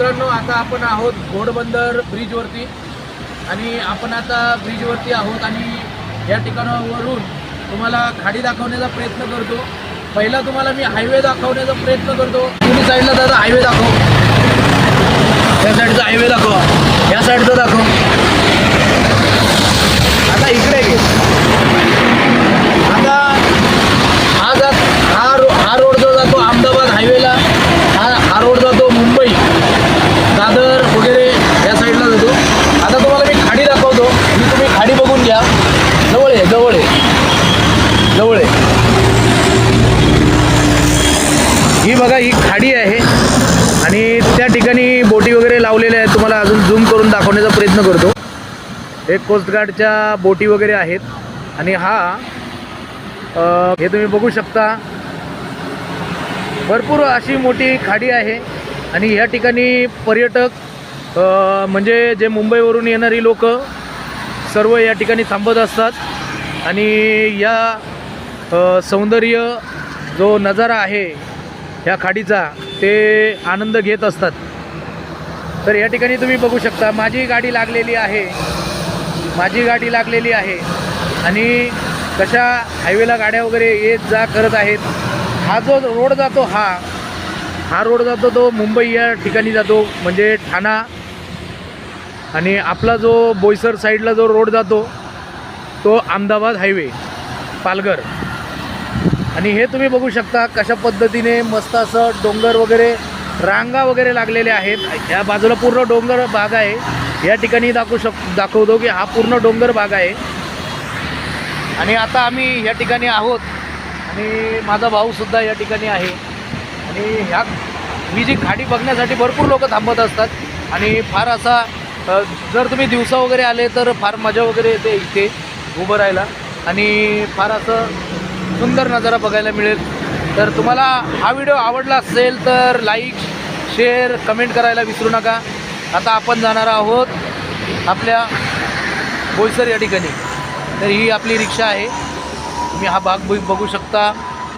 मित्रांनो आता आपण आहोत घोडबंदर ब्रिजवरती. आणि आपण आता ब्रिजवरती आहोत आणि या ठिकाणावरून तुम्हाला खाडी दाखवण्याचा प्रयत्न करतो. पहिला तुम्हाला मी हायवे दाखवण्याचा प्रयत्न करतो. तुम्ही साईडला दादा हायवे दाखव या साईडचा हायवे दाखव या साईडचा दाखव आता इकडे घे आता हा जात हा रो हा रोड जो जातो अहमदाबाद हायवेला हा हा रोड जातो मुंबई दादर वगैरे या साईडला जातो आता तुम्हाला मी खाडी दाखवतो ही तुम्ही खाडी बघून घ्या जवळ आहे जवळ आहे. जवळ आहे. ही बघा ही खाडी आहे. आणि त्या ठिकाणी बोटी वगैरे लावलेल्या आहेत. तुम्हाला अजून झूम करून दाखवण्याचा प्रयत्न करतो. हे कोस्टगार्डच्या बोटी वगैरे आहेत. आणि हा हे तुम्ही बघू शकता. भरपूर अशी मोठी खाडी आहे. आणि या ठिकाणी पर्यटक म्हणजे जे मुंबईवरून येणारी लोक सर्व या ठिकाणी थांबत असतात. आणि या सौंदर्य जो नजारा आहे ह्या खाडीचा ते आनंद घेत असतात. तर या ठिकाणी तुम्ही बघू शकता माझी गाडी लागलेली आहे. माझी गाडी लागलेली आहे. आणि कशा हायवेला गाड्या वगैरे येत जा करत आहेत हा जो रोड जातो हा हा रोड जातो तो मुंबई या ठिकाणी जातो म्हणजे ठाणा आणि आपला जो बोईसर साईडला जो रोड जातो तो अहमदाबाद हायवे पालघर. आणि हे तुम्ही बघू शकता कशा पद्धतीने मस्त असं डोंगर वगैरे रांगा वगैरे लागलेल्या आहेत. या बाजूला पूर्ण डोंगर भाग आहे. या ठिकाणी दाखवू शक दाखवतो की हा पूर्ण डोंगर भाग आहे. आणि आता आम्ही या ठिकाणी आहोत. आणि माझा भाऊसुद्धा या ठिकाणी आहे. आणि ह्या ही जी खाडी बघण्यासाठी भरपूर लोक थांबत असतात. आणि फार असा जर तुम्ही दिवसा वगैरे आले तर फार मजा वगैरे येते इथे उभं राहायला. आणि फार असं सुंदर नजारा बघायला मिळेल. तर तुम्हाला हा व्हिडिओ आवडला असेल तर लाईक शेअर कमेंट करायला विसरू नका. आता आपण जाणार आहोत आपल्या बोईसर या ठिकाणी. तर ही आपली रिक्षा आहे. तुम्ही हा भाग बघू शकता.